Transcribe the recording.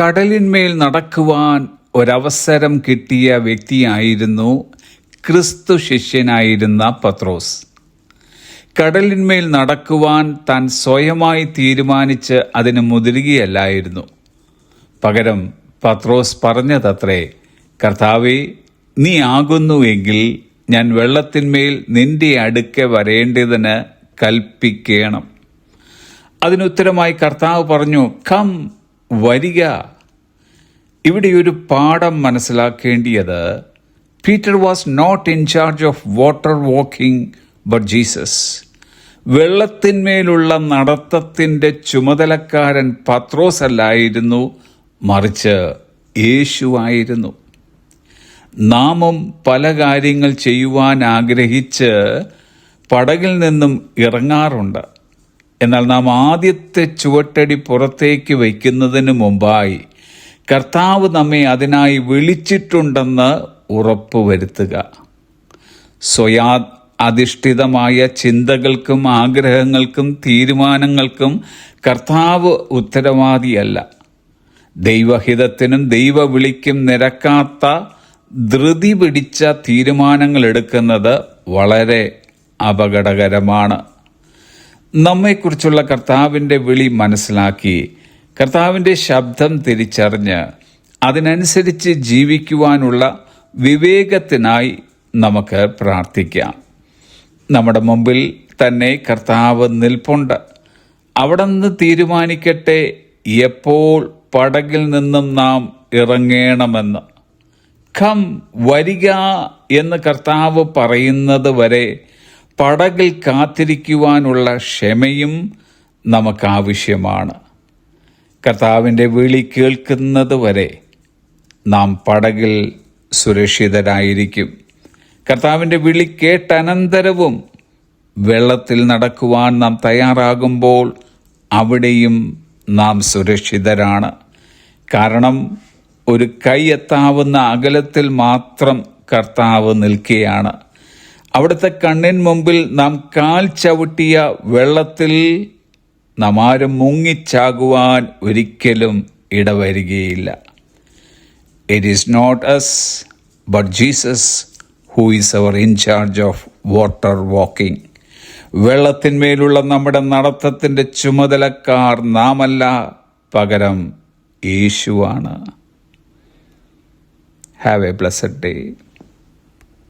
കടലിന്മേൽ നടക്കുവാൻ ഒരവസരം കിട്ടിയ വ്യക്തിയായിരുന്നു ക്രിസ്തു ശിഷ്യനായിരുന്ന പത്രോസ്. കടലിന്മേൽ നടക്കുവാൻ താൻ സ്വയമായി തീരുമാനിച്ച് അതിന് മുതിരുകയല്ലായിരുന്നു. പകരം പത്രോസ് പറഞ്ഞതത്രേ കർത്താവെ നീ ആകുന്നുവെങ്കിൽ ഞാൻ വെള്ളത്തിന്മേൽ നിന്റെ അടുക്കെ വരേണ്ടതിന് കൽപ്പിക്കണം. അതിനുത്തരമായി കർത്താവ് പറഞ്ഞു കം വരിക. ഇവിടെ ഒരു പാഠം മനസ്സിലാക്കേണ്ടിയത് Peter was not in charge of water walking but Jesus വെള്ളത്തിന്മേലുള്ള നടത്തത്തിന്റെ ചുമതലക്കാരൻ പത്രോസ് അല്ലായിരുന്നു മറിച്ച് യേശുവായിരുന്നു നാമും പല കാര്യങ്ങൾ ചെയ്യുവാൻ ആഗ്രഹിച്ച് പടകിൽ നിന്നും ഇറങ്ങാറുണ്ട്. എന്നാൽ നാം ആദ്യത്തെ ചുവട്ടടി പുറത്തേക്ക് വയ്ക്കുന്നതിന് മുമ്പായി കർത്താവ് നമ്മെ അതിനായി വിളിച്ചിട്ടുണ്ടെന്ന് ഉറപ്പുവരുത്തുക സ്വയാ അധിഷ്ഠിതമായ ചിന്തകൾക്കും ആഗ്രഹങ്ങൾക്കും തീരുമാനങ്ങൾക്കും കർത്താവ് ഉത്തരവാദിയല്ല. ദൈവഹിതത്തിനും ദൈവവിളിക്കും നിരക്കാത്ത ധൃതി പിടിച്ച തീരുമാനങ്ങൾ എടുക്കുന്നത് വളരെ അപകടകരമാണ്. നമ്മെക്കുറിച്ചുള്ള കർത്താവിന്റെ വിളി മനസ്സിലാക്കി. കർത്താവിന്റെ ശബ്ദം തിരിച്ചറിഞ്ഞ് അതിനനുസരിച്ച് ജീവിക്കുവാനുള്ള വിവേകത്തിനായി നമുക്ക് പ്രാർത്ഥിക്കാം. നമ്മുടെ മുമ്പിൽ തന്നെ കർത്താവ് നിൽപ്പുണ്ട്. അവിടെ നിന്ന് തീരുമാനിക്കട്ടെ എപ്പോൾ പടകിൽ നിന്നും നാം ഇറങ്ങേണമെന്ന്. ഖം വരിക എന്ന് കർത്താവ് പറയുന്നത് വരെ പടകിൽ കാത്തിരിക്കുവാനുള്ള ക്ഷമയും നമുക്കാവശ്യമാണ്. കർത്താവിന്റെ വിളി കേൾക്കുന്നത് വരെ നാം പടകിൽ സുരക്ഷിതരായിരിക്കും. കർത്താവിന്റെ വിളി കേട്ടനന്തരവും വെള്ളത്തിൽ നടക്കുവാൻ നാം തയ്യാറാകുമ്പോൾ അവിടെയും നാം സുരക്ഷിതരാണ്. കാരണം ഒരു കൈ എത്താവുന്ന അകലത്തിൽ മാത്രം കർത്താവ് നിൽക്കുകയാണ്. അവിടുത്തെ കണ്ണിൻ മുമ്പിൽ നാം കാൽ ചവിട്ടിയ വെള്ളത്തിൽ നാം ആരും മുങ്ങിച്ചാകുവാൻ ഒരിക്കലും ഇടവരികയില്ല. It is not us but Jesus who is our in charge of water walking വെള്ളത്തിന്മേലുള്ള നമ്മുടെ നടത്തത്തിന്റെ ചുമതലക്കാർ നാമല്ല പകരം യേശുവാണ്. Have A blessed day